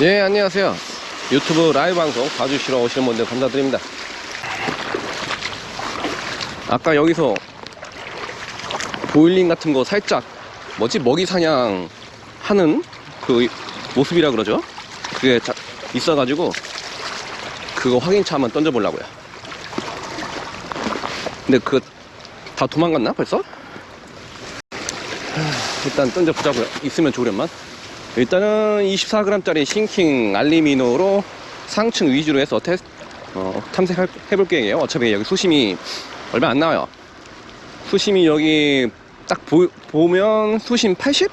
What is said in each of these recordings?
예, 안녕하세요. 유튜브 라이브 방송 봐주시러 오시는 분들 감사드립니다. 아까 여기서 보일링 같은 거 살짝, 뭐지, 먹이 사냥 하는 그 모습이라 그러죠? 그게 자- 있어가지고, 그거 확인차 한번 던져보려고요. 근데 그, 다 도망갔나, 벌써? 하, 일단 던져보자고요. 있으면 좋으련만. 일단은 24g짜리 싱킹 알리미노로 상층 위주로 해서 테스트, 어, 탐색해볼 계획이에요. 어차피 여기 수심이 얼마 안 나와요. 수심이 여기 딱 보, 보면 수심 80?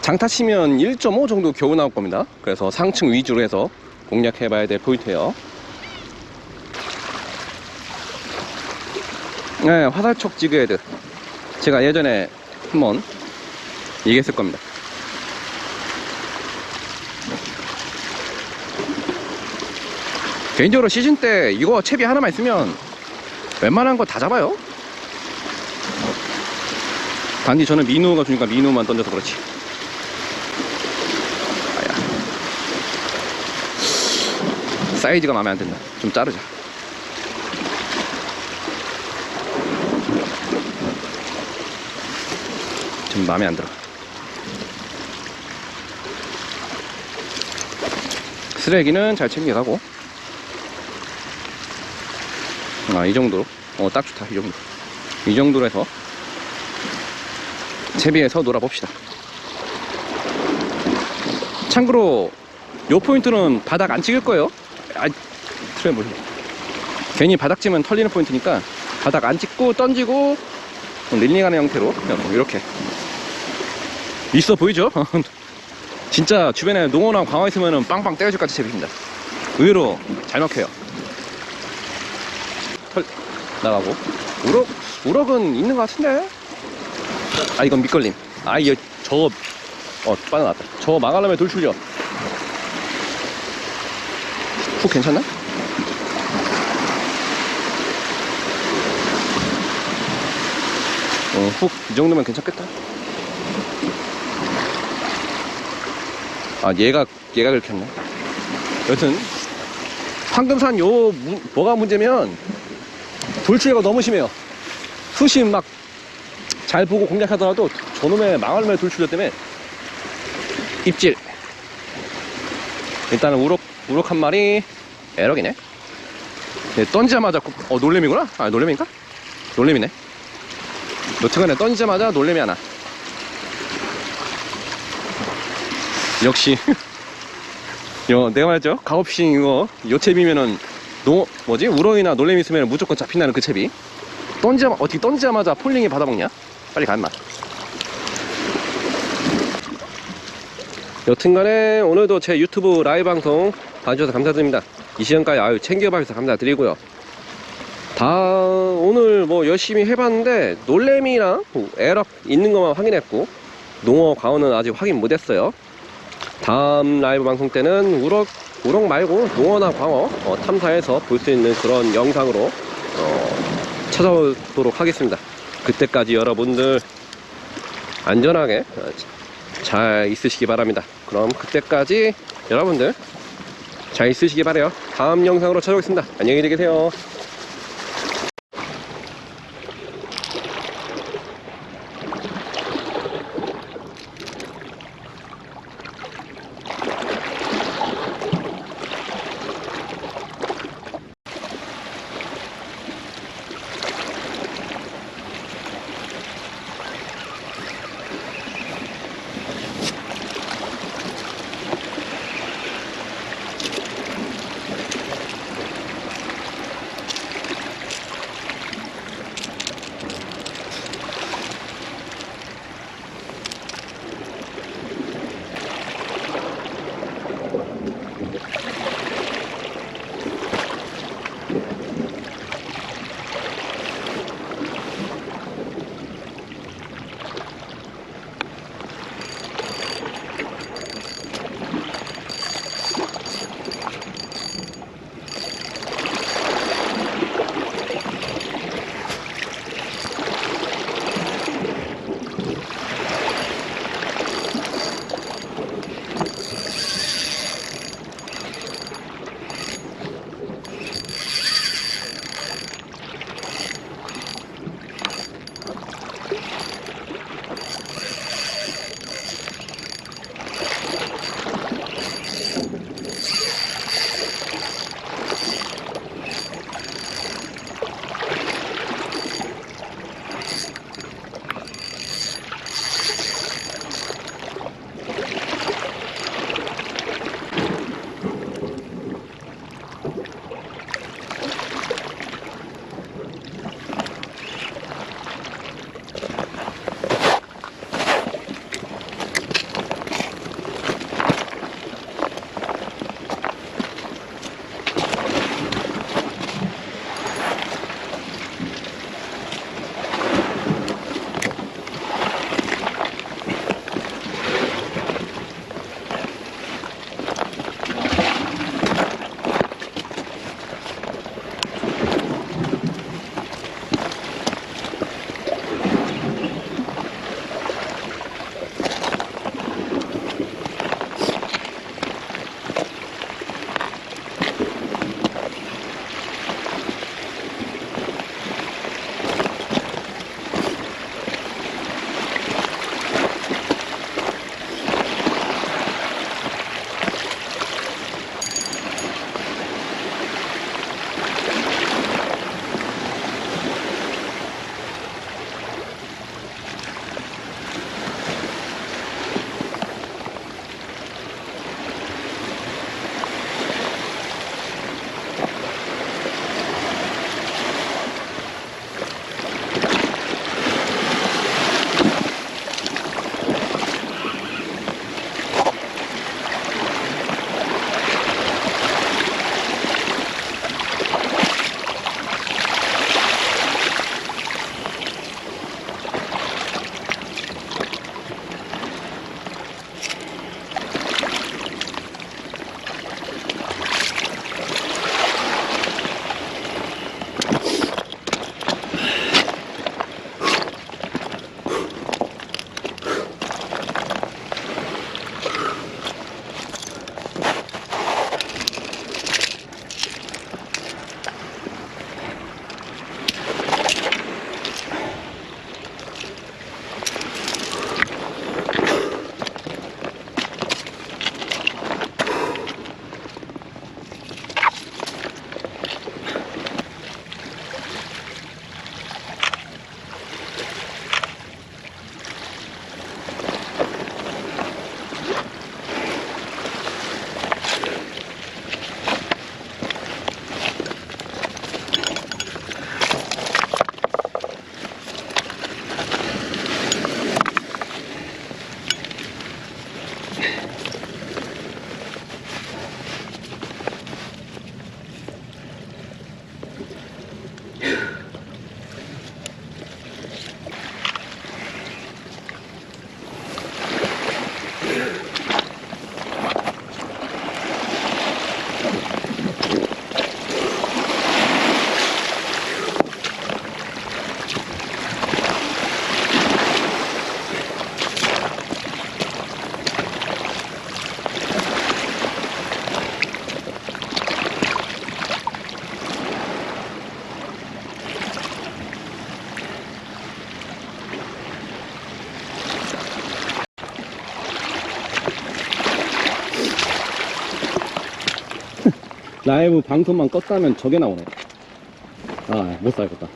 장타 치면 1.5 정도 겨우 나올 겁니다. 그래서 상층 위주로 해서 공략해봐야 될 포인트예요. 네, 화살촉 지그헤드. 제가 예전에 한번 얘기했을 겁니다. 개인적으로 시즌 때 이거 채비 하나만 있으면 웬만한 거 다 잡아요. 단지 저는 민우가 주니까 민우만 던져서 그렇지. 아야. 사이즈가 마음에 안 든다. 좀 자르자. 좀 마음에 안 들어. 쓰레기는 잘 챙겨가고. 아, 이 정도로. 어, 딱 좋다. 이 정도. 이 정도로 해서 채비에서 놀아봅시다. 참고로 요 포인트는 바닥 안 찍을 거예요. 아, 트레 뭘. 괜히 바닥 찌면 털리는 포인트니까 바닥 안 찍고 던지고 릴링하는 형태로 그냥 이렇게 있어 보이죠? 진짜 주변에 농어나 광어 있으면 빵빵 때려줄 것 같은 채비입니다. 의외로 잘 먹혀요. 털 나가고. 우럭 우럭은 있는 것 같은데? 아 이건 밑걸림. 아 이거 저거 어 빠져나왔다. 저거 막으려면 돌 출려 훅 괜찮나? 어훅 이 정도면 괜찮겠다. 아 얘가 얘가 그렇게 했네. 여튼 황금산 요 무- 뭐가 문제면 돌출가 너무 심해요. 수심 막 잘 보고 공략하더라도 저놈의 망할매 돌출력 때문에 입질. 일단은 우럭 우럭 한 마리 에럭이네. 네, 던지자마자 구- 어 놀래미구나. 아 놀래미인가? 놀래미네. 여튼간에 던지자마자 놀래미 하나. 역시 요 내가 말했죠 가오피싱 이거 요채비면은 농 뭐지? 우럭이나 놀래미 있으면 무조건 잡힌다는 그 채비. 던지자 어떻게 던지자마자 폴링이 받아먹냐? 빨리 가 임마 여튼간에 오늘도 제 유튜브 라이브 방송 봐주셔서 감사드립니다. 이 시간까지 아유 챙겨봐주셔서 감사드리고요. 다 오늘 뭐 열심히 해봤는데 놀래미랑 에럭 있는 것만 확인했고 농어 광어는 아직 확인 못했어요. 다음 라이브 방송 때는 우럭 우럭 말고 농어나 광어 어, 탐사해서 볼 수 있는 그런 영상으로 어, 찾아오도록 하겠습니다. 그때까지 여러분들 안전하게 어, 잘 있으시기 바랍니다. 그럼 그때까지 여러분들 잘 있으시기 바래요. 다음 영상으로 찾아오겠습니다. 안녕히 계세요. 라이브 방송만 껐다면 저게 나오네. 아, 못 살겠다.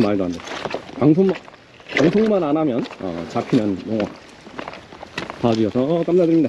말도 안 돼. 방송만, 방송만 안 하면, 어, 잡히는 용어. 봐주셔서 감사드립니다.